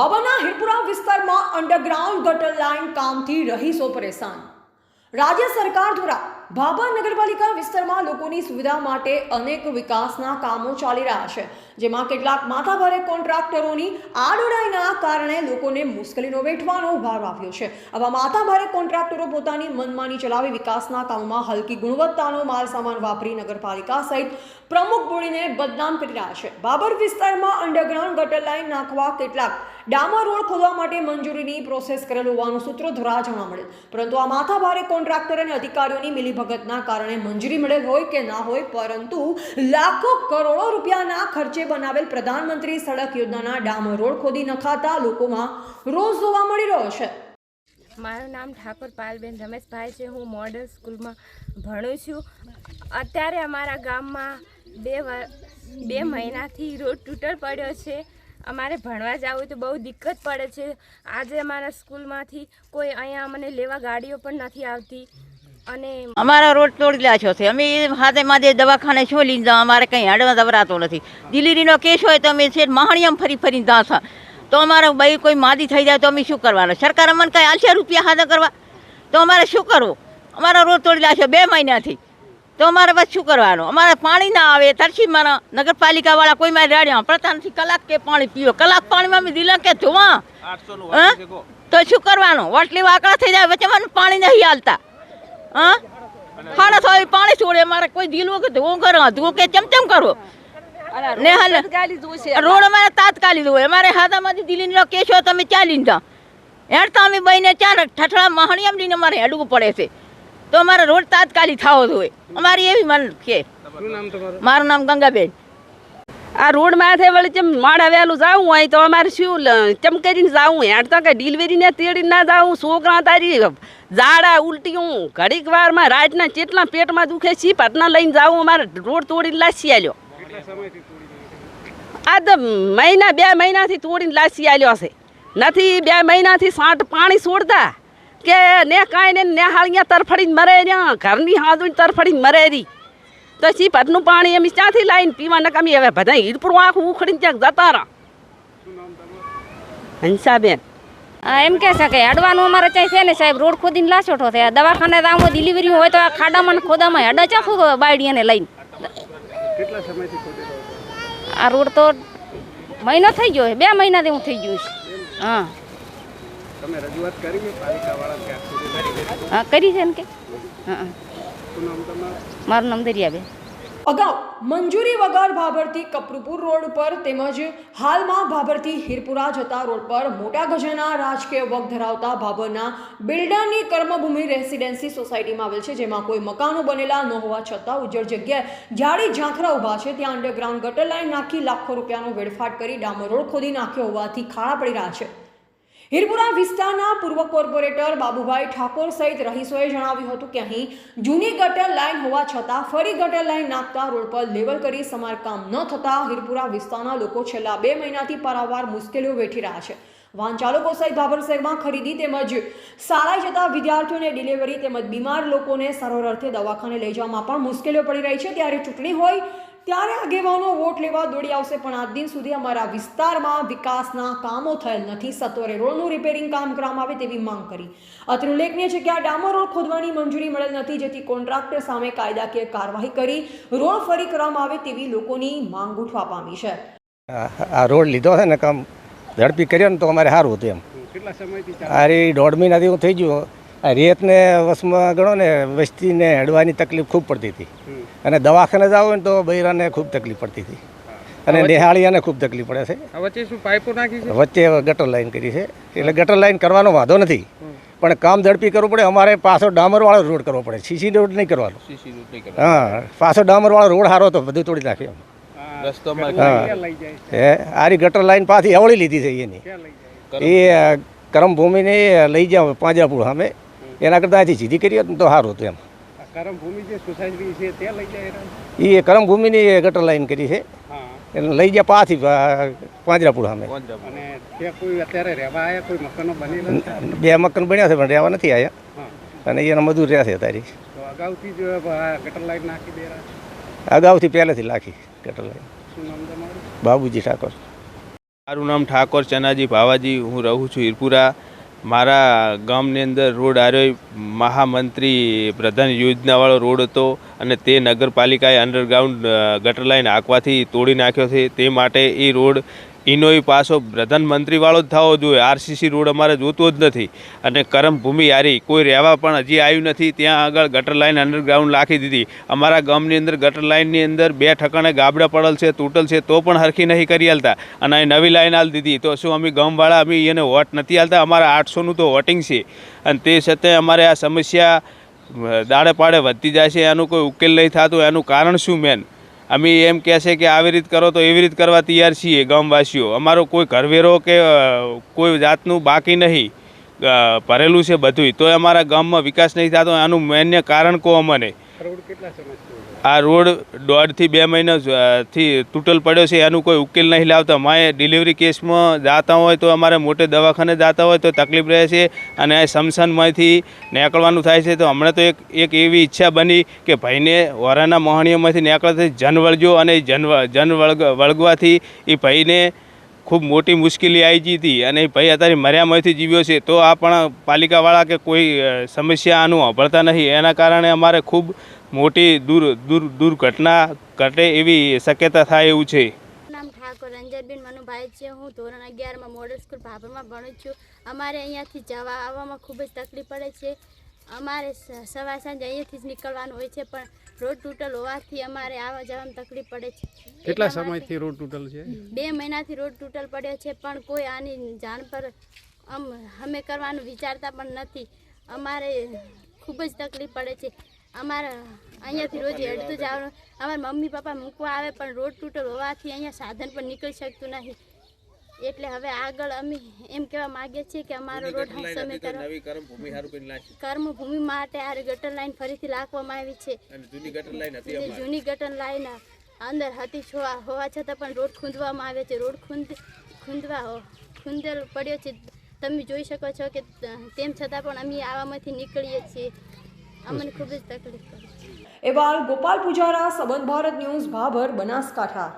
બાબાના હિરપુરા વિસ્તારમાં અંડરગ્રાઉન્ડ ગટર લાઇન કામથી રહીશો પરેશાન. રાજ્ય સરકાર દ્વારા બાબા નગરપાલિકા વિસ્તારમાં લોકોની સુવિધા માટે અનેક વિકાસના કામો ચાલી રહ્યા છે, જેમાં કેટલાક માથાભારે કોન્ટ્રાક્ટરોની આડોડાઈના કારણે લોકોને મુશ્કેલીનો વેઠવાનો ભાર આવ્યો છે. આવા માથાભારે કોન્ટ્રાક્ટરો પોતાની મનમાની ચલાવી વિકાસના કામોમાં હલકી ગુણવત્તાનો માલ સામાન વાપરી નગરપાલિકા સહિત પ્રમુખ બોડીને બદનામ કરી રહ્યા છે. બાબર વિસ્તારમાં અંડરગ્રાઉન્ડ ગટર લાઇન નાખવા કેટલાક ડામર રોડ ખોદવા માટે મંજૂરીની પ્રોસેસ કરેલ હોવાનું સૂત્રો દ્વારા જાણવા મળેલ પરંતુ આ માથાભારે કોન્ટ્રાક્ટર અને અધિકારીઓની મિલીભગતના કારણે મંજૂરી મળેલ હોય કે ના હોય, પરંતુ લાખો કરોડો રૂપિયાના ખર્ચે બનાવેલ પ્રધાનમંત્રી સડક યોજનાના ડામર રોડ ખોદી નખાતા લોકોમાં રોષ જોવા મળી રહ્યો છે. મારું નામ ઠાકોર પાલબેન રમેશભાઈ છે. હું મોડલ સ્કૂલમાં ભણું છું. અત્યારે અમારા ગામમાં બે બે મહિનાથી રોડ તૂટર પડ્યો છે. અમારે ભણવા જવું તો બહુ દિક્કત પડે છે. આજે અમારા સ્કૂલમાંથી કોઈ અહીંયા અમને લેવા ગાડીઓ પણ નથી આવતી. અને અમારા રોડ તોડી છો છે. અમે હાથે માથે દવાખાને છો જાઓ અમારે કંઈ હાડવા દવરાતો નથી. ડિલિવરીનો કેસ હોય તો અમે છે મહાણિયામ ફરી ફરીને દાસા તો અમારે ભાઈ કોઈ માદી થઈ જાય તો અમે શું કરવાનું? સરકાર અમને કાંઈ આલશે રૂપિયા હાથે કરવા? તો અમારે શું કરવું? અમારા રોડ તોડી છે બે મહિનાથી. તો અમારે બસ શું કરવાનું? અમારે પાણી ના આવે તરસી મારા નગરપાલિકાવાળા કોઈ મારી રાડ્યા પડતા નથી કલાક કે પાણી પીવો. કલાક પાણીમાં અમે દિલા કે ધોવા. હા? તો શું કરવાનું? વટલી વાકડા થઈ જાય વચ્ચે પાણી નહીં હાલતા. હા? સાડા થાય પાણી છોડે. મારે કોઈ દિલવું કે ધોવું કરો ધોવું કે ચમચમ કરો ને હાલ રોડ અમારે તાત્કાલિક હોય. અમારે હાથામાંથી દિલ્હીનો કેસ તમે ચાલી જાઓ. હેડતા અમે બહીને ચાર ઠઠડા મહાણિયામ લઈને અમારે હેડવું પડે છે. તો અમારે રોડ તાત્કાલિક થવો જોઈએ. અમારી એવી મન છે. મારું નામ ગંગાબેન. આ રોડ માથે વળી જેમ માળા વહેલું જવું હોય તો અમારે શું ચમ કરીને જવું હેડ તો કે ડિલિવરીને તેડી ના જવું છોકરા તારી ઝાડા ઉલટીયું ઘડીક વારમાં રાતના ચેટલા પેટમાં દુખે છે પટના લઈને જવું અમારે રોડ તોડીને લાસી આલ્યો. આ તો મહિના બે મહિનાથી તોડીને લાસી આલ્યો છે. નથી બે મહિનાથી સાંઠ પાણી છોડતા. કે ને કાંઈ ને ને હાળિયા તરફડીને મરે રહ્યા ઘરની હાજુની તરફડીને મરે રહી. તો સી ભટનું પાણી અમે ક્યાંથી લાવીને પીવા નકામી હવે બધા હીરપુર આખું ઉખડીને ક્યાંક જતા રહા હંસાબેન. એમ કહે છે કે હડવાનું અમારે ત્યાં છે ને સાહેબ? રોડ ખોદીને લાસોઠો થયા દવાખાને આમ ડિલિવરી હોય તો આ ખાડામાં ને ખોદામાં હડા ચાખું બાયડીને લઈને. આ રોડ તો મહિનો થઈ ગયો બે મહિનાથી હું થઈ ગયું છે. હા. હા કરી છે ને કે? હા મારું નામ દરિયાબેન અગાઉ મંજૂરી વગર ભાભરથી કપરુપુર રોડ પર તેમજ હાલમાં ભાભરથી હીરપુરા જતા રોડ પર મોટા ગજાના રાજકીય વગ ધરાવતા ભાભરના બિલ્ડરની કર્મભૂમિ રેસિડેન્સી સોસાયટીમાં આવેલ છે જેમાં કોઈ મકાનો બનેલા ન હોવા છતાં ઉજ્જડ જગ્યાએ જાડી ઝાંખરા ઊભા છે. ત્યાં અંડરગ્રાઉન્ડ ગટર લાઈન નાખી લાખો રૂપિયાનો વેડફાટ કરી ડામર રોડ ખોદી નાખ્યો હોવાથી ખાડા પડી રહ્યા છે. હિરપુરા વિસ્તારના પૂર્વ કોર્પોરેટર બાબુભાઈ ઠાકોર સહિત રહીશોએ જણાવ્યું હતું કે અહીં જૂની ગટર લાઇન હોવા છતાં ફરી ગટર લાઇન નાખતા રોડ પર લેવલ કરી સમારકામ ન થતાં હિરપુરા વિસ્તારના લોકો છેલ્લા બે મહિનાથી પારાવાર મુશ્કેલીઓ વેઠી રહ્યા છે. વાહન ચાલકો સહિત ભાભર શહેરમાં ખરીદી તેમજ શાળાએ જતા વિદ્યાર્થીઓને ડિલિવરી તેમજ બીમાર લોકોને સરળ અર્થે દવાખાને લઈ જવામાં પણ મુશ્કેલીઓ પડી રહી છે. ત્યારે ચૂંટણી હોય ત્યારે આગેવાનો વોટ લેવા દોડી આવશે પણ આજ દિન સુધી અમારા વિસ્તારમાં વિકાસના કામો થયેલ નથી. સત્વરે રોડનું રિપેરિંગ કામ કરવામાં આવે તેવી માંગ કરી. અત્રે ઉલ્લેખનીય છે કે આ ડામર રોડ ખોદવાની મંજૂરી મળેલ નથી જેથી કોન્ટ્રાક્ટર સામે કાયદાકીય કાર્યવાહી કરી રોડ ફરી કરવામાં આવે તેવી લોકોની માંગ ઉઠવા પામી છે. આ રોડ લીધો છે ને કામ ઝડપી કર્યો ને તો અમારે સારું હતું એમ. કેટલા સમયથી અરે દોઢ મહિનાથી હું થઈ ગયું. રેતને વસમાં ગણો ને વસ્તીને હેડવાની તકલીફ ખૂબ પડતી હતી. અને દવાખાને જાવ ને તો બૈરાને ખૂબ તકલીફ પડતી હતી. અને નિહાળીયાને ખૂબ તકલીફ પડે છે. વચ્ચે શું પાઇપો નાખી છે? વચ્ચે ગટર લાઈન કરી છે. એટલે ગટર લાઈન કરવાનો વાંધો નથી. પણ કામ ઝડપી કરવું પડે. અમારે પાછો ડામરવાળો રોડ કરવો પડે. સીસી રોડ નહીં કરવાનો. હા પાછો ડામરવાળો રોડ સારો તો બધું તોડી નાખ્યો કરવા રસ્તો અમારે હા. હે આરી ગટર લાઈન પાછી અવળી લીધી છે એની એ કરમભૂમિને લઈ જાવ પાંજાપુર સામે. એના કરતાં અહીંથી સીધી કરી હોત ને તો સારું હતું એમ. કરમ ભૂમિ જે સોસાયટી છે ત્યાં લઈ જાય એ કરમભૂમિની ગટર લાઈન કરી છે. એને લઈ ગયા પાછી પાંજરાપુર સામે. અને ત્યાં કોઈ અત્યારે રહેવા આવ્યા કોઈ મકાનો બનેલા છે? બે મકાન બન્યા છે પણ રહેવા નથી આવ્યા અને એના મજૂર રહ્યા છે તારી અગાઉથી પહેલેથી લાખી ગટર લાઈન. શું નામ તમારું? બાબુજી ઠાકોર. મારું નામ ઠાકોર ચનાજી ભાવાજી હું રહું છું હીરપુરા મારા ગામની અંદર રોડ આર્યો મહામંત્રી પ્રધાન યોજનાવાળો રોડ હતો અને તે નગરપાલિકાએ અંડરગ્રાઉન્ડ ગટર લાઈન હાંકવાથી તોડી નાખ્યો છે. તે માટે એ રોડ ઇનોઈ પાછો પ્રધાનમંત્રીવાળો જ થવો જોઈએ. આરસીસી રોડ અમારે જોતો જ નથી. અને કરમભૂમિ હારી કોઈ રહેવા પણ હજી આવ્યું નથી. ત્યાં આગળ ગટર લાઇન અંડરગ્રાઉન્ડ રાખી દીધી. અમારા ગામની અંદર ગટર લાઇનની અંદર બે ઠકાણે ગાબડા પડેલ છે, તૂટલ છે, તો પણ હરખી નહીં કરી હાલતા. અને નવી લાઇન હાલ દીધી. તો શું અમે ગામવાળા, અમે એને વોટ નથી હાલતા અમારા આઠસોનું તો વોટિંગ છે. અને તે છતાંય અમારે આ સમસ્યા દાડે પાડે વધતી જાય છે. એનું કોઈ ઉકેલ નહીં થતું. એનું કારણ શું મેન? અમે એમ કહે છે કે આવી રીત કરો તો એવી રીત કરવા તૈયાર છીએ ગામવાસીઓ. અમારો કોઈ ઘરવેરો કે કોઈ જાતનું બાકી નહીં. ભરેલું છે બધુંય. તોય અમારા ગામમાં વિકાસ નહીં થતો, આનું મેન્ય કારણ કહો અમને. આ રોડ દોઢથી બે મહિનાથી તૂટલ પડ્યો છે. એનું કોઈ ઉકેલ નહીં લાવતા. માએ ડિલિવરી કેસમાં જાતા હોય તો અમારે મોટે દવાખાને જાતા હોય તો તકલીફ રહે છે અને આ સમસાનમાંથી નીકળવાનું થાય છે. તો હમણાં તો એક એક એવી ઈચ્છા બની કે ભાઈને વરાના મોહણીઓમાંથી જન વળજો અને જન જન વળગ વળગવાથી એ ભાઈને ખૂબ મોટી મુશ્કેલી આવી ગઈ હતી અને ભાઈ અત્યારે મર્યામાંથી જીવ્યો છે, તો આ પણ પાલિકાવાળા કે કોઈ સમસ્યા આનું સાંભળતા નહીં એના કારણે અમારે ખૂબ મોટી દૂર દૂર, દુર્ઘટના ઘટે એવી શક્યતા થાય એવું છે. નામ ઠાકોર રંજનબેન મનુભાઈ છે. હું ધોરણ અગિયારમાં મોડલ સ્કૂલ ભાભરમાં ભણું છું. અમારે અહીંયાથી જવા આવવામાં ખૂબ જ તકલીફ પડે છે. અમારે સવાર સાંજે અહીંયાથી જ નીકળવાનું હોય છે, પણ રોડ તૂટલ હોવાથી અમારે આવવા જવામાં તકલીફ પડે છે. કેટલા સમયથી રોડ તૂટલ છે? બે મહિનાથી રોડ તૂટલ પડ્યો છે પણ કોઈ આની જાણ પર આમ અમે કરવાનું વિચારતા પણ નથી. અમારે ખૂબ જ તકલીફ પડે છે. અમારા અહીંયાથી રોજ હેડતું જવાનું અમારા મમ્મી પપ્પા મૂકવા આવે પણ રોડ તૂટલ હોવાથી અહીંયા સાધન પણ નીકળી શકતું નહીં. એટલે હવે આગળ અમે એમ કહેવા માંગીએ છીએ કે અમારો રોડ સમય કર્મ કર્મભૂમિ માટે આ ગટર લાઈન ફરીથી લાખવામાં આવી છે. જે જૂની ગટર લાઈન અંદર હતી હોવા છતાં પણ રોડ ખૂંદવામાં આવે છે. રોડ ખૂંદ ખૂંદવા હો- ખૂંદેલ પડ્યો છે. તમે જોઈ શકો છો કે તેમ છતાં પણ અમે આવામાંથી નીકળીએ છીએ. અમને ખૂબ જ તકલીફ પડે એવા ગોપાલ પૂજારા સંબંધ ભારત ન્યૂઝ ભાભર બનાસકાંઠા.